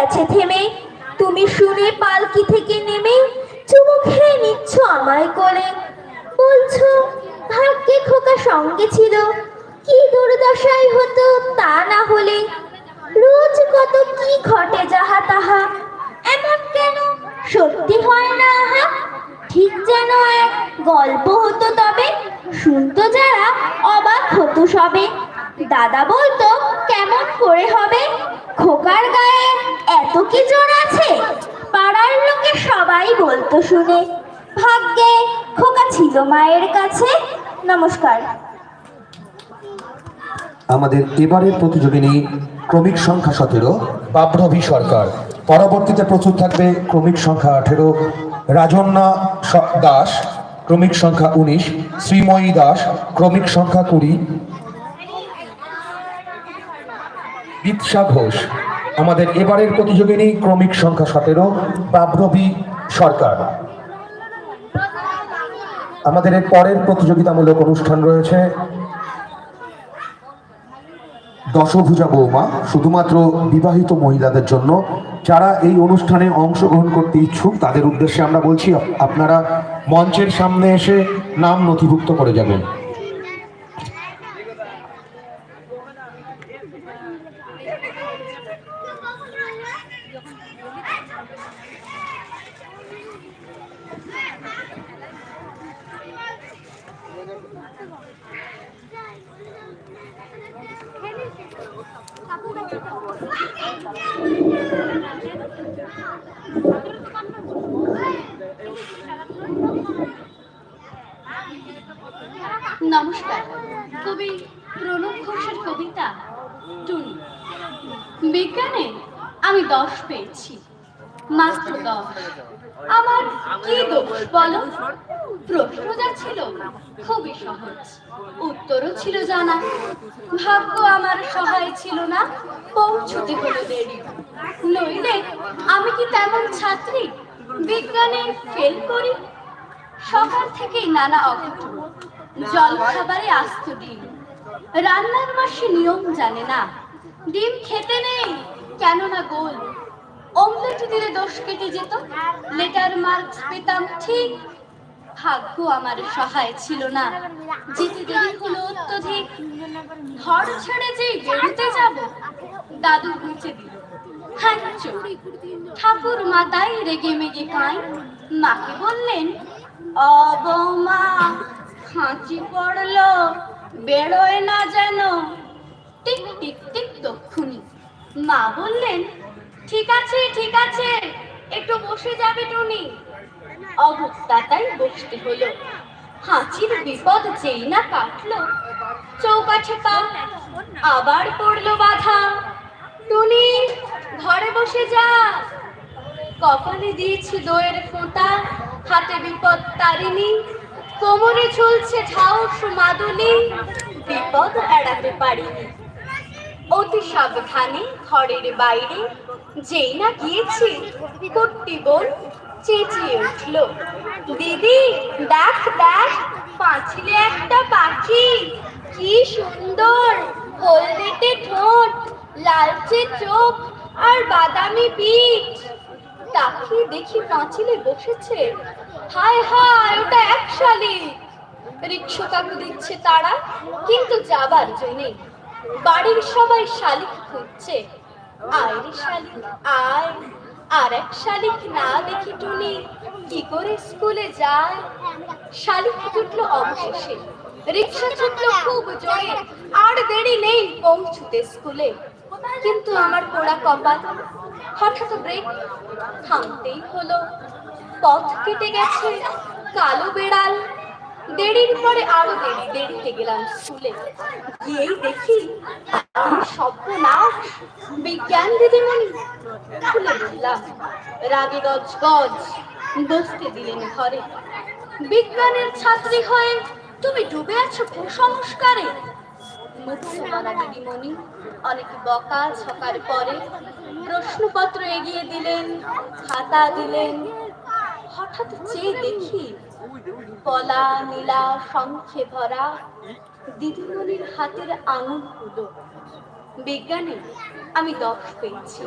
গেছে থেমে। তুমি শুনে পালকি থেকে নেমে চুমু খেয়ে নিচ্ছ আমায় কোলে। বলছো, ভাগ্যে খোকা সঙ্গে ছিল। কি দুর্দশাই হতো তা না হলে। রোজ কত কি ঘটে যাহা তাহা। এমন কেন? সত্যি হয় না আহা। ঠিক যেন এক গল্প হতো তবে। শুনতো যারা অবাক হতো সবে। দাদা বলতো, কেমন করে হবে? খোকার গায়ে এত কি জোর আছে? পাড়ার লোকে সবাই বলতো শুনে। ভাগ্যে খোকা ছিল মায়ের কাছে। নমস্কার। আমাদের এবারের প্রতিযোগিনী ক্রমিক সংখ্যা সতেরো বাবরবি সরকার। পরবর্তীতে প্রচুর থাকবে ক্রমিক সংখ্যা আঠেরো রাজন্যা দাস, ক্রমিক সংখ্যা উনিশ, শ্রীময়ী দাস, ক্রমিক সংখ্যা কুড়ি। দীপসা ঘোষ। আমাদের এবারের প্রতিযোগিনী ক্রমিক সংখ্যা সতেরো বাবরবি সরকার। আমাদের এর পরের প্রতিযোগিতামূলক অনুষ্ঠান রয়েছে দশভুজা বৌমা, শুধুমাত্র বিবাহিত মহিলাদের জন্য। যারা এই অনুষ্ঠানে অংশগ্রহণ করতে ইচ্ছুক, তাদের উদ্দেশ্যে আমরা বলছি, আপনারা মঞ্চের সামনে এসে নাম নথিভুক্ত করে যাবেন। নমস্কার। কবি প্রণব ঘোষের কবিতা বিজ্ঞানে আমি দশ পেয়েছি। মাত্র দশ। আমার কি দোষ বলো? প্রশ্ন যা ছিল খুবই সহজ। উত্তরও ছিল জানা। ভাগ্য আমার সহায় ছিল না, পৌঁছতে হলো দেরি। নইলে আমি কি তেমন ছাত্রী? বিজ্ঞানে ফেল করি? সকাল থেকেই নানা অঘটন। জল খাবারে আস্ত ডিম। রান্নার মাসে নিয়ম জানে না। ডিম খেতে নেই। কেননা গোল? অমলেট দিলে দোষ কেটে যেত। লেটার মার্কস পেতাম ঠিক। ভাগ্য আমার সহায় ছিল না। যেতে দেরি হলো অত্যধিক। ঘর ছেড়ে যেই বেরোতে যাব দাদু বুঝে দিল। হ্যাঁ ঠাকুর মাতাই রেগে মেগে কাই। মাকে বললেন অবমা খাঁচি পড়ল, বেরোয় না যেন। টিক টিক টিক, তক্ষুনি। মা বললেন, ঠিক আছে ঠিক আছে, একটু বসে যাবে টুনি। অভুক্তাতাই বসতে হলো। হাঁচির বিপদ যেই না কাটলো চৌকাঠে পা আবার পড়ল বাধা। টুনি, ঘরে বসে যা। কপালে দিয়েছি দইয়ের ফোঁটা, হাতে বিপদ তারিনি কোমরে ঝুলছে ঢাউস মাদুলি, বিপদ এড়াতে পারিনি। অতি সাবধানে, ঘরের বাইরে, যেই না গিয়েছি, কুট্টি বোন চেঁচিয়ে উঠল। দিদি, দেখ দেখ, পাঁচিলে একটা পাখি। কি সুন্দর, হলদেটে ঠোঁট, লালচে চোখ আর বাদামি পিঠ। তাকিয়ে দেখি পাঁচিলে বসেছে? হায় হায়, ওটা এক শালিক। রিক্সা কাকু দিচ্ছে তারা, কিন্তু যাবার জন্যে বাড়ির সবাই শালিক খুঁজছে। আয় শালিক আয় আর এক শালিক না দেখি টুনি, কি করে স্কুলে যায়? শালিক জুটলো অবশেষে। রিক্সা ছুটলো খুব জোরে, আর দেরি নেই পৌঁছতে স্কুলে। কিন্তু আমার পোড়া কপাল হঠাৎ ব্রেক থামতেই হলো। পথ কেটে গেছে কালো বেড়াল। দেরির পরে আরও দেরি, দেরিতে গেলাম স্কুলে। গিয়েই দেখি আমি না বিজ্ঞান দিদিমণি খুলে বললাম রাগে গজ গজ বসতে দিলেন ঘরে। বিজ্ঞানের ছাত্রী হয়ে তুমি ডুবে আছো কুসংস্কারে মুক্তি দিদিমণি অনেক বকা ছকার পরে প্রশ্নপত্র এগিয়ে দিলেন, খাতা দিলেন। হঠাৎ চেয়ে দেখি কলা নীলা শঙ্খে ভরা দিদিমণির হাতের আঙুলগুলো বিজ্ঞানে আমি দশ পেয়েছি।